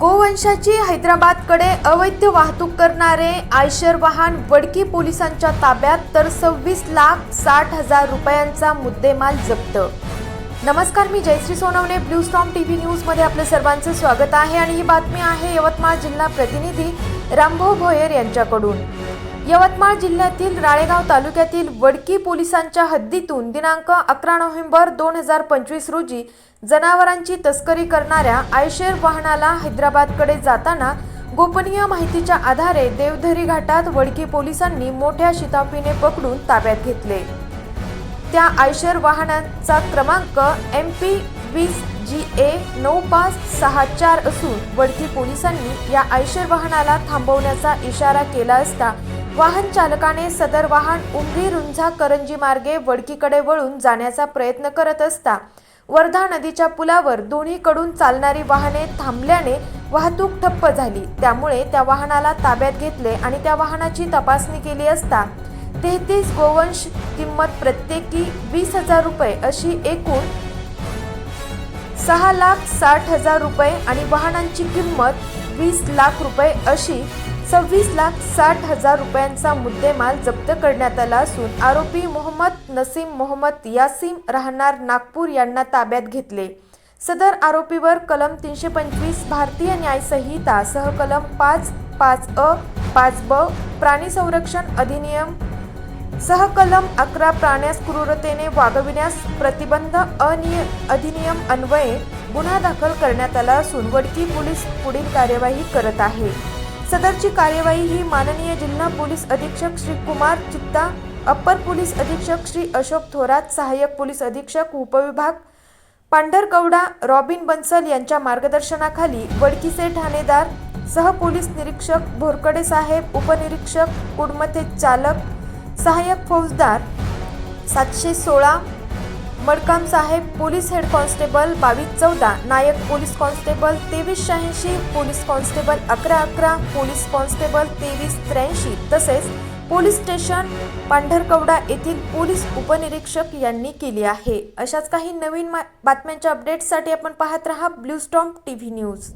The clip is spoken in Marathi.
गोवंशाची हैदराबादकडे अवैध वाहतूक करणारे आयशर वाहन वडकी पोलिसांच्या ताब्यात तर सव्वीस लाख साठ हजार रुपयांचा मुद्देमाल जप्त. नमस्कार मी Jayashree Sonawane. Blue Storm T V न्यूजमध्ये आपलं सर्वांचं स्वागत आहे आणि ही बातमी आहे यवतमाळ जिल्हा प्रतिनिधी रामभाऊ भोयर यांच्याकडून. यवतमाळ जिल्ह्यातील राळेगाव तालुक्यातील वडकी पोलिसांच्या हद्दीतून दिनांक अकरा नोव्हेंबर दोन हजार पंचवीस रोजी जनावरांची तस्करी करणाऱ्या आयशेर वाहनाला हैदराबादकडे जाताना गोपनीय माहितीच्या आधारे देवधरी घाटात वडकी पोलिसांनी मोठ्या शिताफीने पकडून ताब्यात घेतले. त्या आयशर वाहनाचा क्रमांक एम पी वीस जी ए नऊ पाच सहा चार असून वडकी पोलिसांनी या आयशर वाहनाला थांबवण्याचा इशारा केला असता वाहन चालकाने सदर वाहन उमरी रुंझा करंजी मार्गे वडकीकडे वळून जाण्याचा प्रयत्न करत असता वर्धा नदीच्या पुलावर दोन्हीकडून चालणारी वाहने थांबल्याने वाहतूक ठप्प झाली. त्यामुळे त्या वाहनाला ताब्यात घेतले आणि त्या वाहनाची तपासणी केली असता तेहतीस गोवंश किंमत प्रत्येकी वीस हजार रुपये अशी एकूण सहा लाख साठ हजार रुपये आणि वाहनांची किंमत वीस लाख रुपये अशी सव्वीस लाख साठ हजार रुपयांचा मुद्देमाल जप्त करण्यात आला असून आरोपी मोहम्मद नसीम मोहम्मद यासीम राहणार नागपूर यांना ताब्यात घेतले. सदर आरोपीवर कलम तीनशे पंचवीस भारतीय न्याय संहिता सह कलम पाच पाच अ पाच ब प्राणी संरक्षण अधिनियम सहकलम अकरा प्राण्यास क्रूरतेने वागविण्यास प्रतिबंध अनिय अधिनियम अन्वये गुन्हा दाखल करण्यात आला असून वडकी पोलीस पुढील कार्यवाही करत आहे. सदरची कार्यवाही ही माननीय जिल्हा पोलीस अधीक्षक श्री कुमार चित्ता अप्पर पोलीस अधीक्षक श्री अशोक थोरात सहाय्यक पोलीस अधीक्षक उपविभाग पांढरकवडा रॉबिन बन्सल यांच्या मार्गदर्शनाखाली वडकीचे ठाणेदार सह पोलीस निरीक्षक भोरकडे साहेब उपनिरीक्षक कुडमथे चालक सहाय्यक फौजदार सातशे सोळा मडकाम साहेब पोलीस हेड कॉन्स्टेबल बावीस चौदा नायक पोलीस कॉन्स्टेबल तेवीस शहाऐंशी पोलीस कॉन्स्टेबल अकरा अकरा पोलीस कॉन्स्टेबल तेवीस त्र्याऐंशी तसेच पोलीस स्टेशन पांढरकवडा येथील पोलीस उपनिरीक्षक यांनी केली आहे. अशाच काही नवीन मा- बातम्यांच्या अपडेट्ससाठी आपण पाहत रहा Blue Storm T V news.